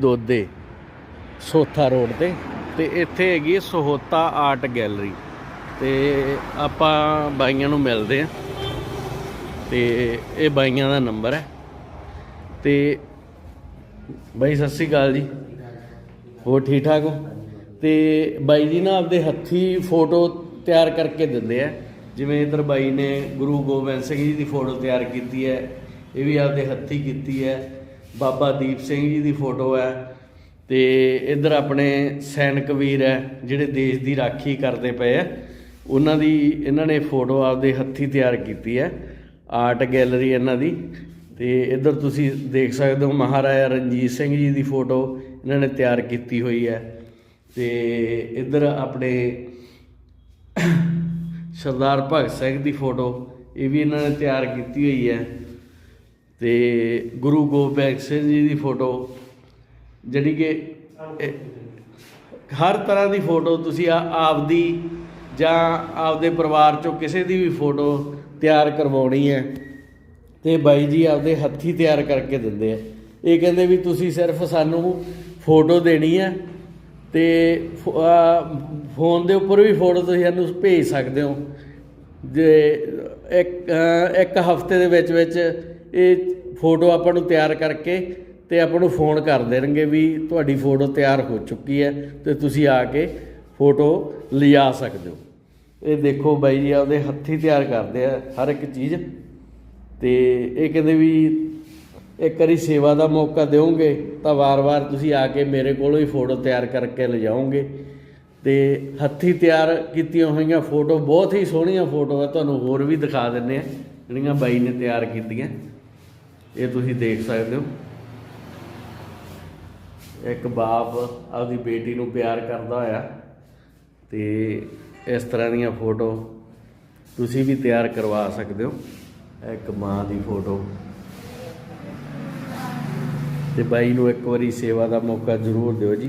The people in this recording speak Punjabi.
ਦੋਦੇ, ਸੋਥਾ ਰੋਡ ਤੇ ਤੇ ਇੱਥੇ ਹੈਗੀ ਹੈ ਸਹੋਤਾ ਆਰਟ ਗੈਲਰੀ। ਤੇ ਆਪਾਂ ਬਾਈਆਂ ਨੂੰ ਮਿਲਦੇ ਆ ਤੇ ਇਹ ਬਾਈਆਂ ਦਾ ਨੰਬਰ ਹੈ। ਤੇ ਬਾਈ, ਸਤਿ ਸ੍ਰੀ ਅਕਾਲ ਜੀ। ਹੋਰ ਠੀਕ ਠਾਕ ਹੋ? ਤੇ ਬਾਈ ਜੀ ਨਾ ਆਪਦੇ ਹੱਥੀ ਫੋਟੋ ਤਿਆਰ ਕਰਕੇ ਦਿੰਦੇ ਆ। ਜਿਵੇਂ ਇਧਰ ਬਾਈ ਨੇ ਗੁਰੂ ਗੋਬਿੰਦ ਸਿੰਘ ਜੀ ਦੀ ਫੋਟੋ ਤਿਆਰ ਕੀਤੀ ਹੈ। ਇਹ ਵੀ ਆਪਦੇ ਹੱਥੀ ਕੀਤੀ ਹੈ। ਬਾਬਾ ਦੀਪ ਸਿੰਘ ਜੀ ਦੀ ਫੋਟੋ ਹੈ ਤੇ ਇੱਧਰ ਆਪਣੇ ਸੈਨਿਕ ਵੀਰ ਹੈ ਜਿਹੜੇ ਦੇਸ਼ ਦੀ ਰਾਖੀ ਕਰਦੇ ਪਏ ਆ। ਉਹਨਾਂ ਦੀ, ਇਹਨਾਂ ਨੇ ਫੋਟੋ ਆਪਦੇ ਹੱਥੀ ਤਿਆਰ ਕੀਤੀ ਹੈ, ਆਰਟ ਗੈਲਰੀ ਇਹਨਾਂ ਦੀ। ਤੇ ਇੱਧਰ ਤੁਸੀਂ ਦੇਖ ਸਕਦੇ ਹੋ ਮਹਾਰਾਜਾ ਰਣਜੀਤ ਸਿੰਘ ਜੀ ਦੀ ਫੋਟੋ ਇਹਨਾਂ ਨੇ ਤਿਆਰ ਕੀਤੀ ਹੋਈ ਹੈ। ਤੇ ਇੱਧਰ ਆਪਣੇ ਸਰਦਾਰ ਭਗਤ ਸਿੰਘ ਦੀ ਫੋਟੋ ਇਹ ਵੀ ਇਹਨਾਂ ਨੇ ਤਿਆਰ ਕੀਤੀ ਹੋਈ ਹੈ। ਤੇ ਗੁਰੂ ਗੋਬਿੰਦ ਸਿੰਘ ਜੀ ਦੀ ਫੋਟੋ ਜਿਹੜੀ ਕਿ ਹਰ ਤਰ੍ਹਾਂ ਦੀ ਫੋਟੋ ਤੁਸੀਂ ਆ- ਆਪਦੀ ਜਾਂ ਆਪਦੇ ਪਰਿਵਾਰ ਚੋਂ ਕਿਸੇ ਦੀ ਵੀ ਫੋਟੋ ਤਿਆਰ ਕਰਵਾਉਣੀ ਹੈ ਤੇ ਬਾਈ ਜੀ ਆਪਦੇ ਹੱਥੀ ਤਿਆਰ ਕਰਕੇ ਦਿੰਦੇ ਆ। ਇਹ ਕਹਿੰਦੇ ਵੀ ਤੁਸੀਂ ਸਿਰਫ ਸਾਨੂੰ ਫੋਟੋ ਦੇਣੀ ਹੈ ਤੇ ਫੋ- ਫੋਨ ਦੇ ਉੱਪਰ ਵੀ ਫੋਟੋ ਤੁਸੀਂ ਸਾਨੂੰ ਭੇਜ ਸਕਦੇ ਹੋ। ਜੇ ਇੱਕ ਇੱਕ ਹਫ਼ਤੇ ਦੇ ਵਿੱਚ ਵਿੱਚ ਇਹ ਫੋਟੋ ਆਪਾਂ ਨੂੰ ਤਿਆਰ ਕਰਕੇ ਤੇ ਆਪਾਂ ਨੂੰ ਫੋਨ ਕਰ ਦੇਣਗੇ ਵੀ ਤੁਹਾਡੀ ਫੋਟੋ ਤਿਆਰ ਹੋ ਚੁੱਕੀ ਹੈ ਤੇ ਤੁਸੀਂ ਆ ਕੇ ਫੋਟੋ ਲਿਜਾ ਸਕਦੇ ਹੋ। ਇਹ ਦੇਖੋ ਬਾਈ ਜੀ, ਆਪਦੇ ਹੱਥੀ ਤਿਆਰ ਕਰਦੇ ਆ ਹਰ ਇੱਕ ਚੀਜ਼ ਤੇ ਇਹ ਕਹਿੰਦੇ ਵੀ ਇੱਕ ਵਾਰੀ ਸੇਵਾ ਦਾ ਮੌਕਾ ਦਿਓਗੇ ਤਾਂ ਵਾਰ-ਵਾਰ ਤੁਸੀਂ ਆ ਕੇ ਮੇਰੇ ਕੋਲੋਂ ਹੀ ਫੋਟੋ ਤਿਆਰ ਕਰਕੇ ਲਿਜਾਓਗੇ। ਤੇ ਹੱਥੀ ਤਿਆਰ ਕੀਤੀਆਂ ਹੋਈਆਂ ਫੋਟੋ, ਬਹੁਤ ਹੀ ਸੋਹਣੀਆਂ ਫੋਟੋ ਆ, ਤੁਹਾਨੂੰ ਹੋਰ ਵੀ ਦਿਖਾ ਦਿੰਨੇ ਆ, ਜਿਹੜੀਆਂ ਬਾਈ ਨੇ ਤਿਆਰ ਕੀਤੀਆਂ। ਇਹ ਤੁਸੀਂ ਦੇਖ ਸਕਦੇ ਹੋ। ਇੱਕ ਬਾਪ ਆਪਦੀ ਬੇਟੀ ਨੂੰ ਪਿਆਰ ਕਰਦਾ ਹੋਇਆ ਤੇ ਇਸ ਤਰ੍ਹਾਂ ਦੀਆਂ ਫੋਟੋ ਤੁਸੀਂ ਵੀ ਤਿਆਰ ਕਰਵਾ ਸਕਦੇ ਹੋ। ਇੱਕ ਮਾਂ ਦੀ ਫੋਟੋ। ਤੇ ਬਾਈ ਨੂੰ ਇੱਕ ਵਾਰੀ ਸੇਵਾ ਦਾ ਮੌਕਾ ਜ਼ਰੂਰ ਦਿਓ ਜੀ।